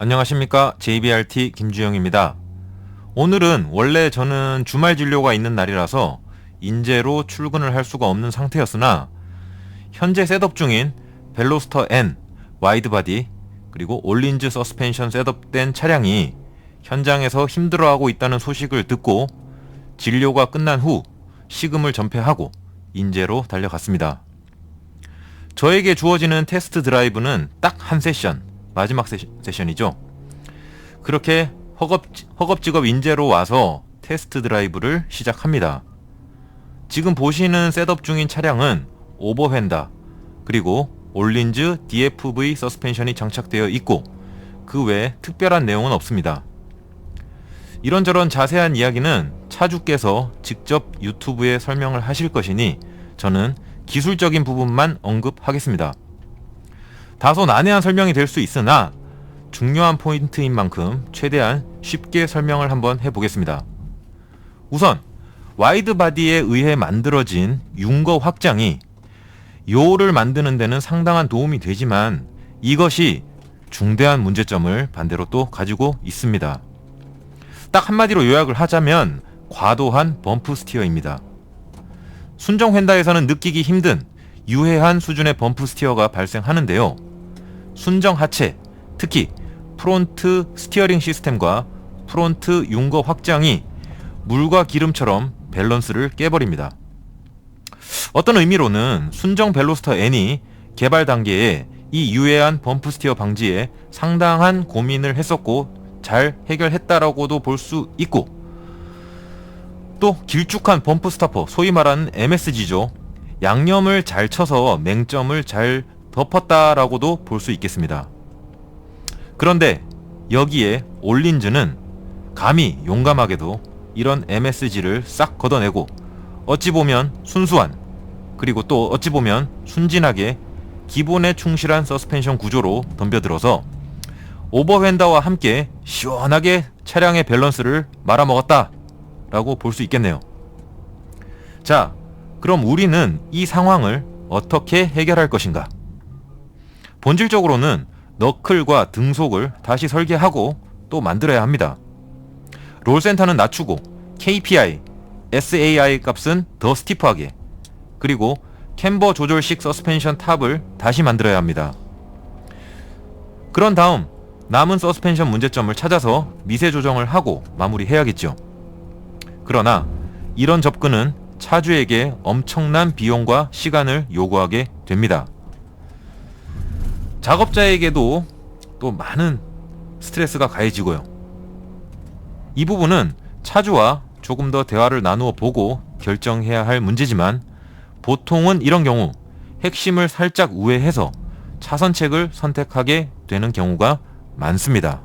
안녕하십니까 JBRT 김주영입니다. 오늘은 원래 저는 주말 진료가 있는 날이라서 인재로 출근을 할 수가 없는 상태였으나 현재 셋업 중인 벨로스터 N 와이드바디 그리고 올린즈 서스펜션 셋업된 차량이 현장에서 힘들어하고 있다는 소식을 듣고 진료가 끝난 후 시금을 전폐하고 인재로 달려갔습니다. 저에게 주어지는 테스트 드라이브는 딱 한 세션, 마지막 세션, 이죠 그렇게 허겁, 허겁지겁 인재로 와서 테스트 드라이브를 시작합니다. 지금 보시는 셋업 중인 차량은 오버펜다, 그리고 올린즈 DFV 서스펜션이 장착되어 있고 그외 특별한 내용은 없습니다. 이런저런 자세한 이야기는 차주께서 직접 유튜브에 설명을 하실 것이니 저는 기술적인 부분만 언급하겠습니다. 다소 난해한 설명이 될 수 있으나 중요한 포인트인 만큼 최대한 쉽게 설명을 한번 해보겠습니다. 우선 와이드 바디에 의해 만들어진 융거 확장이 요를 만드는 데는 상당한 도움이 되지만 이것이 중대한 문제점을 반대로 또 가지고 있습니다. 딱 한마디로 요약을 하자면 과도한 범프 스티어입니다. 순정 휀다에서는 느끼기 힘든 유해한 수준의 범프 스티어가 발생하는데요. 순정 하체, 특히 프론트 스티어링 시스템과 프론트 융거 확장이 물과 기름처럼 밸런스를 깨버립니다. 어떤 의미로는 순정 벨로스터 N이 개발 단계에 이 유해한 범프 스티어 방지에 상당한 고민을 했었고 잘 해결했다라고도 볼 수 있고 또 길쭉한 범프 스타퍼 소위 말하는 MSG죠. 양념을 잘 쳐서 맹점을 잘 덮었다라고도 볼 수 있겠습니다. 그런데 여기에 올린즈는 감히 용감하게도 이런 MSG를 싹 걷어내고 어찌 보면 순수한 그리고 또 어찌 보면 순진하게 기본에 충실한 서스펜션 구조로 덤벼들어서 오버핸다와 함께 시원하게 차량의 밸런스를 말아먹었다 라고 볼 수 있겠네요. 자, 그럼 우리는 이 상황을 어떻게 해결할 것인가? 본질적으로는 너클과 등속을 다시 설계하고 또 만들어야 합니다. 롤센터는 낮추고 KPI, SAI 값은 더 스티프하게 그리고 캠버 조절식 서스펜션 탑을 다시 만들어야 합니다. 그런 다음 남은 서스펜션 문제점을 찾아서 미세 조정을 하고 마무리해야겠죠. 그러나 이런 접근은 차주에게 엄청난 비용과 시간을 요구하게 됩니다. 작업자에게도 또 많은 스트레스가 가해지고요. 이 부분은 차주와 조금 더 대화를 나누어 보고 결정해야 할 문제지만 보통은 이런 경우 핵심을 살짝 우회해서 차선책을 선택하게 되는 경우가 많습니다.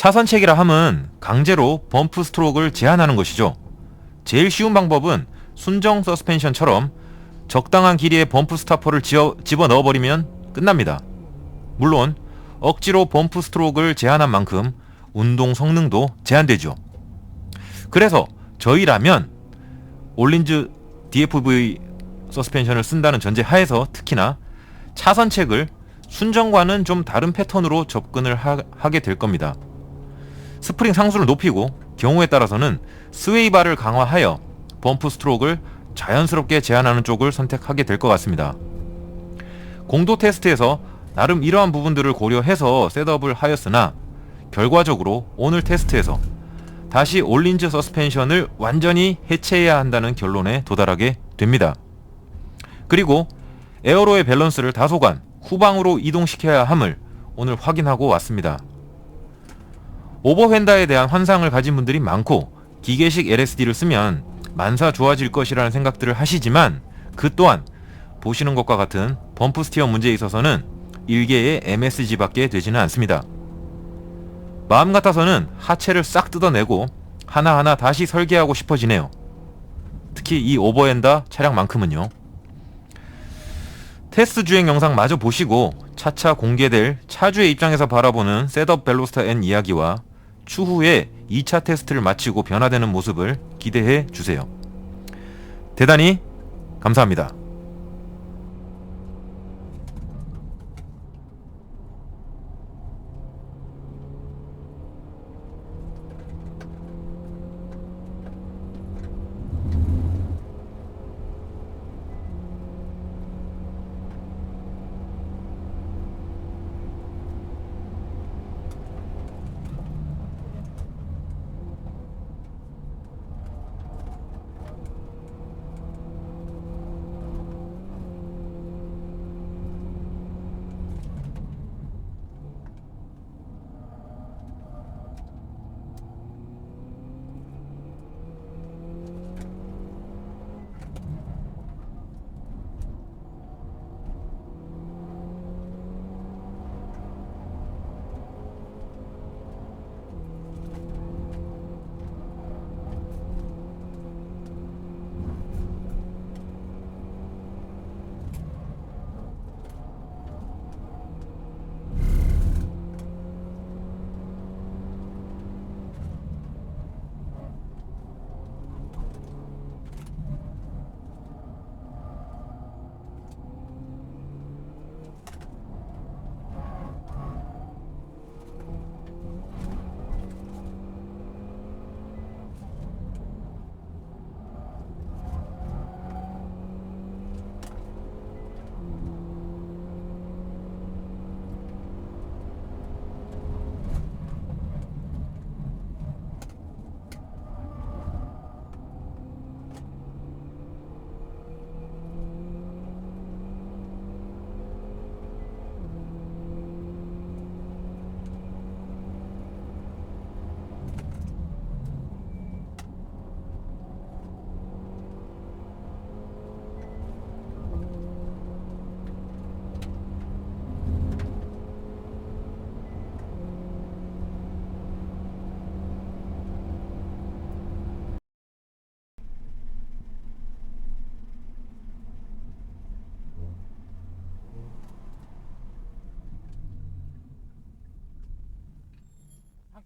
차선책이라 함은 강제로 범프 스트로크를 제한하는 것이죠. 제일 쉬운 방법은 순정 서스펜션처럼 적당한 길이의 범프 스타퍼를 집어 넣어버리면 끝납니다. 물론 억지로 범프 스트로크를 제한한 만큼 운동 성능도 제한되죠. 그래서 저희라면 올린즈 DFV 서스펜션을 쓴다는 전제 하에서 특히나 차선책을 순정과는 좀 다른 패턴으로 접근을 하, 게될 겁니다. 스프링 상수를 높이고 경우에 따라서는 스웨이바를 강화하여 범프 스트로크를 자연스럽게 제한하는 쪽을 선택하게 될 것 같습니다. 공도 테스트에서 나름 이러한 부분들을 고려해서 셋업을 하였으나 결과적으로 오늘 테스트에서 다시 올린즈 서스펜션을 완전히 해체해야 한다는 결론에 도달하게 됩니다. 그리고 에어로의 밸런스를 다소간 후방으로 이동시켜야 함을 오늘 확인하고 왔습니다. 오버핸다에 대한 환상을 가진 분들이 많고 기계식 LSD를 쓰면 만사 좋아질 것이라는 생각들을 하시지만 그 또한 보시는 것과 같은 범프 스티어 문제에 있어서는 일개의 MSG밖에 되지는 않습니다. 마음 같아서는 하체를 싹 뜯어내고 하나하나 다시 설계하고 싶어지네요. 특히 이 오버핸다 차량만큼은요. 테스트 주행 영상 마저 보시고 차차 공개될 차주의 입장에서 바라보는 셋업 벨로스타 N 이야기와 추후에 2차 테스트를 마치고 변화되는 모습을 기대해 주세요. 대단히 감사합니다.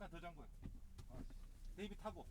한칸더 잠궈요. 데이비 타고.